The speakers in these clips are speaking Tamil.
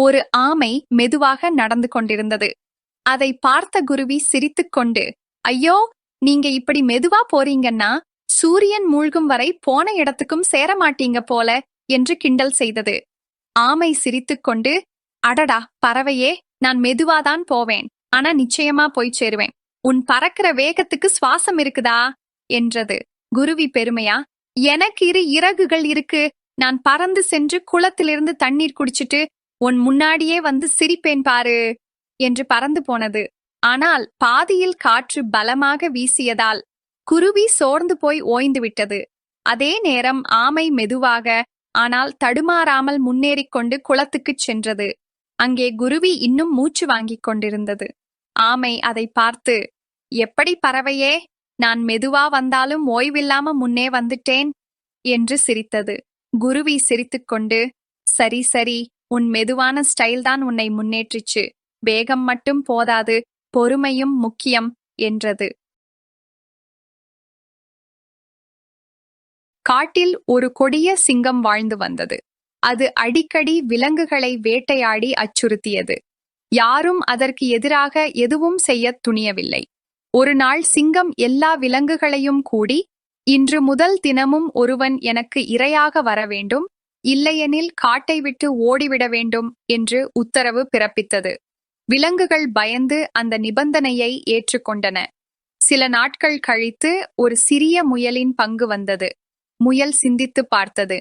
ஒரு ஆமை மெதுவாக நடந்து கொண்டிருந்தது. அதை பார்த்த குருவி சிரித்துக்கொண்டு ஐயோ நீங்க இப்படி மெதுவா போறீங்கன்னா சூரியன் மூழ்கும் வரை போன இடத்துக்கும் சேர மாட்டீங்க போல என்று கிண்டல் செய்தது. ஆமை சிரித்துக்கொண்டு அடடா பறவையே நான் மெதுவாதான் போவேன். ஆனா நிச்சயமா போய் சேருவேன். உன் பறக்கிற வேகத்துக்கு சுவாசம் இருக்குதா? என்றது. குருவி பெருமையா எனக்கு இரு இறகுகள் இருக்கு. நான் பறந்து சென்று குளத்திலிருந்து தண்ணீர் குடிச்சிட்டு உன் முன்னாடியே வந்து சிரிப்பேன் பாரு என்று பறந்து போனது. ஆனால் பாதியில் காற்று பலமாக வீசியதால் குருவி சோர்ந்து போய் ஓய்ந்து விட்டது. அதே நேரம் ஆமை மெதுவாக ஆனால் தடுமாறாமல் முன்னேறிக் கொண்டு குளத்துக்குச் சென்றது. அங்கே குருவி இன்னும் மூச்சு வாங்கிக் கொண்டிருந்தது. ஆமை அதை பார்த்து எப்படி பறவையே நான் மெதுவா வந்தாலும் ஓய்வில்லாம முன்னே வந்துட்டேன் என்று சிரித்தது. குருவி சிரித்துக்கொண்டு சரி சரி உன் மெதுவான ஸ்டைல் தான் உன்னை முன்னேற்றிச்சு. வேகம் மட்டும் போதாது பொறுமையும் முக்கியம் என்றது. காட்டில் ஒரு கொடிய சிங்கம் வாழ்ந்து வந்தது. அது அடிக்கடி விலங்குகளை வேட்டையாடி அச்சுறுத்தியது. யாரும் அதற்கு எதிராக எதுவும் செய்யத் துணியவில்லை. ஒரு நாள் சிங்கம் எல்லா விலங்குகளையும் கூடி இன்று முதல் தினமும் ஒருவன் எனக்கு இரையாக வர வேண்டும் இல்லையெனில் காட்டை விட்டு ஓடிவிட வேண்டும் என்று உத்தரவு பிறப்பித்தது. விலங்குகள் பயந்து அந்த நிபந்தனையை ஏற்றுக்கொண்டன. சில நாட்கள் கழித்து ஒரு சிறிய முயலின் பங்கு வந்தது. முயல் சிந்தித்து பார்த்தது.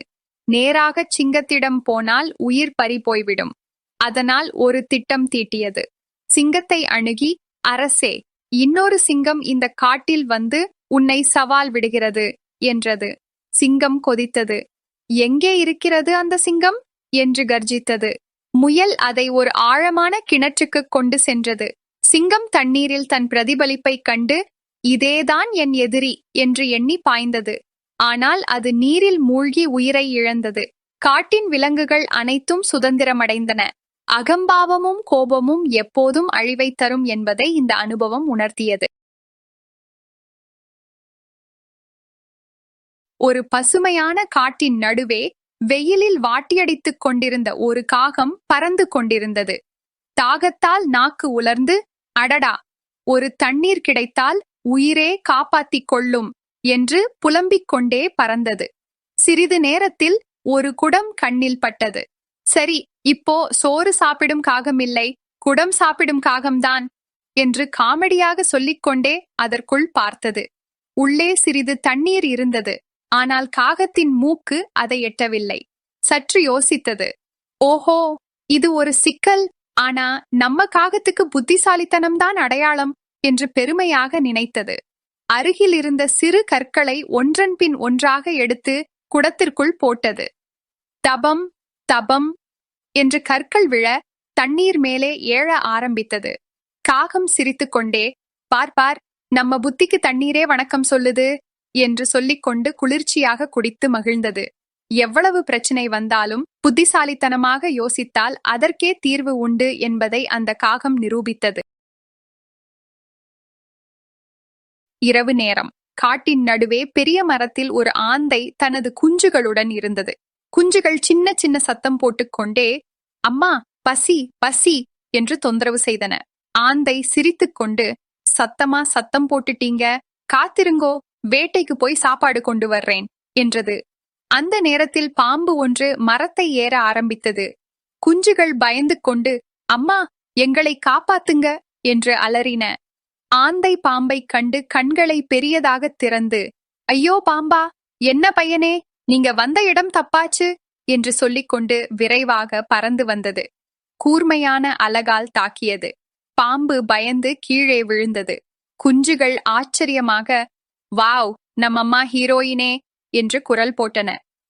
நேராக சிங்கத்திடம் போனால் உயிர் பறி போய்விடும். அதனால் ஒரு திட்டம் தீட்டியது. சிங்கத்தை அணுகி அரசே இன்னொரு சிங்கம் இந்த காட்டில் வந்து உன்னை சவால் விடுகிறது என்றது. சிங்கம் கொதித்தது. எங்கே இருக்கிறது அந்த சிங்கம்? என்று கர்ஜித்தது. முயல் அதை ஒரு ஆழமான கிணற்றுக்கு கொண்டு சென்றது. சிங்கம் தண்ணீரில் தன் பிரதிபலிப்பை கண்டு இதேதான் என் எதிரி என்று எண்ணி பாய்ந்தது. ஆனால் அது நீரில் மூழ்கி உயிரை இழந்தது. காட்டின் விலங்குகள் அனைத்தும் சுதந்திரமடைந்தன. அகம்பாவமும் கோபமும் எப்போதும் அழிவை தரும் என்பதை இந்த அனுபவம் உணர்த்தியது. ஒரு பசுமையான காட்டின் நடுவே வெயிலில் வாட்டியடித்துக் கொண்டிருந்த ஒரு காகம் பறந்து கொண்டிருந்தது. தாகத்தால் நாக்கு உலர்ந்து அடடா ஒரு தண்ணீர் கிடைத்தால் உயிரே காப்பாத்திக் கொள்ளும் என்று புலம்பிக் கொண்டே பறந்தது. சிறிது நேரத்தில் ஒரு குடம் கண்ணில் பட்டது. சரி இப்போ சோறு சாப்பிடும் காகமில்லை குடம் சாப்பிடும் காகம்தான் என்று காமெடியாக சொல்லிக்கொண்டே அதற்குள் பார்த்தது. உள்ளே சிறிது தண்ணீர் இருந்தது. ஆனால் காகத்தின் மூக்கு அதை எட்டவில்லை. சற்று யோசித்தது. ஓஹோ இது ஒரு சிக்கல். ஆனா நம்ம காகத்துக்கு புத்திசாலித்தனம்தான் அடையாளம் என்று பெருமையாக நினைத்தது. அருகில் இருந்த சிறு கற்களை ஒன்றன் பின் ஒன்றாக எடுத்து குடத்திற்குள் போட்டது. தபம் தபம் என்று கற்கள் விழ தண்ணீர் மேலே ஏழ ஆரம்பித்தது. காகம் சிரித்துக்கொண்டே பார் பார் நம்ம புத்திக்கு தண்ணீரே வணக்கம் சொல்லுது. என்று சொல்லிக்கொண்டு குளிர்ச்சியாக குடித்து மகிழ்ந்தது. எவ்வளவு பிரச்சனை வந்தாலும் புத்திசாலித்தனமாக யோசித்தால் அதற்கே தீர்வு உண்டு என்பதை அந்த காகம் நிரூபித்தது. இரவு நேரம். காட்டின் நடுவே பெரிய மரத்தில் ஒரு ஆந்தை தனது குஞ்சுகளுடன் இருந்தது. குஞ்சுகள் சின்ன சின்ன சத்தம் போட்டுக்கொண்டே அம்மா பசி பசி என்று தொந்தரவு செய்தன. ஆந்தை சிரித்துக்கொண்டு சத்தமா சத்தம் போட்டுட்டீங்க. காத்திருங்கோ வேட்டைக்கு போய் சாப்பாடு கொண்டு வர்றேன் என்றது. அந்த நேரத்தில் பாம்பு ஒன்று மரத்தை ஏற ஆரம்பித்தது. குஞ்சுகள் பயந்து கொண்டு அம்மா எங்களை காப்பாத்துங்க என்று அலறின. ஆந்தை பாம்பைக் கண்டு கண்களை பெரியதாக திறந்து ஐயோ பாம்பா என்ன பையனே நீங்க வந்த இடம் தப்பாச்சு என்று சொல்லிக்கொண்டு விரைவாக பறந்து வந்தது. கூர்மையான அலகால் தாக்கியது. பாம்பு பயந்து கீழே விழுந்தது. குஞ்சுகள் ஆச்சரியமாக வாவ் நம்மம்மா ஹீரோயினே என்று குரல் போட்டன.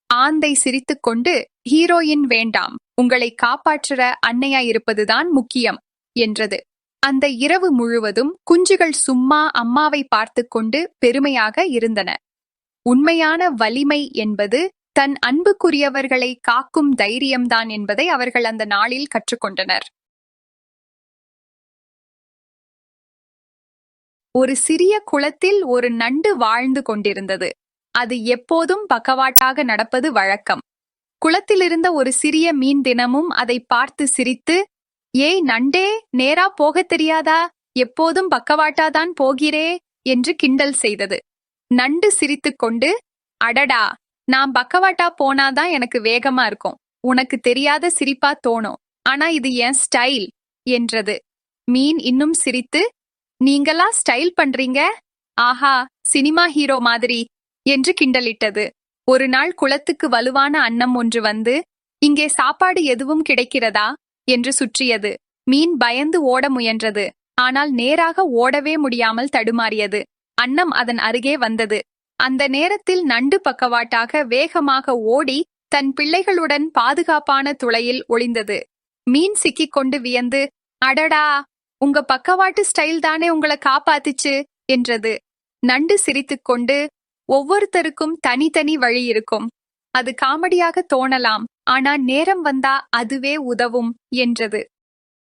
ஆந்தை சிரித்துக்கொண்டு ஹீரோயின் வேண்டாம் உங்களை காப்பாற்றுற அன்னையா இருப்பதுதான் முக்கியம் என்றது. அந்த இரவு முழுவதும் குஞ்சுகள் சும்மா அம்மாவை பார்த்து கொண்டு பெருமையாக இருந்தன. உண்மையான வலிமை என்பது தன் அன்புக்குரியவர்களை காக்கும் தைரியம்தான் என்பதை அவர்கள் அந்த நாளில் கற்றுக்கொண்டனர் ஒரு சிறிய குளத்தில் ஒரு நண்டு வாழ்ந்து கொண்டிருந்தது. அது எப்போதும் பக்கவாட்டாக நடப்பது வழக்கம். குளத்திலிருந்த ஒரு சிறிய மீன் தினமும் அதை பார்த்து சிரித்து ஏய் நண்டே நேரா போகத் தெரியாதா? எப்போதும் பக்கவாட்டாதான் போகிறே என்று கிண்டல் செய்தது. நண்டு சிரித்துக்கொண்டு அடடா நான் பக்கவாட்டா போனாதான் எனக்கு வேகமா இருக்கும். உனக்கு தெரியாத சிரிப்பா தோணும். ஆனா இது என் ஸ்டைல் என்றது. மீன் இன்னும் சிரித்து நீங்களா ஸ்டைல் பண்றீங்க? ஆஹா சினிமா ஹீரோ மாதிரி என்று கிண்டலிட்டது. ஒரு நாள் குளத்துக்கு வலுவான அன்னம் ஒன்று வந்து இங்கே சாப்பாடு எதுவும் கிடைக்கிறதா? என்று சுற்றியது. மீன் பயந்து ஓட முயன்றது. ஆனால் நேராக ஓடவே முடியாமல் தடுமாறியது. அன்னம் அதன் அருகே வந்தது. அந்த நேரத்தில் நண்டு பக்கவாட்டாக வேகமாக ஓடி தன் பிள்ளைகளுடன் பாதுகாப்பான துளையில் ஒளிந்தது. மீன் சிக்கிக் கொண்டு வியந்து அடடா உங்க பக்கவாட்டு ஸ்டைல் தானே உங்களை காப்பாத்துச்சு என்றது. நண்டு சிரித்துக்கொண்டு ஒவ்வொருத்தருக்கும் தனித்தனி வழி இருக்கும். அது காமெடியாக தோணலாம். ஆனா நேரம் வந்தா அதுவே உதவும் என்றது.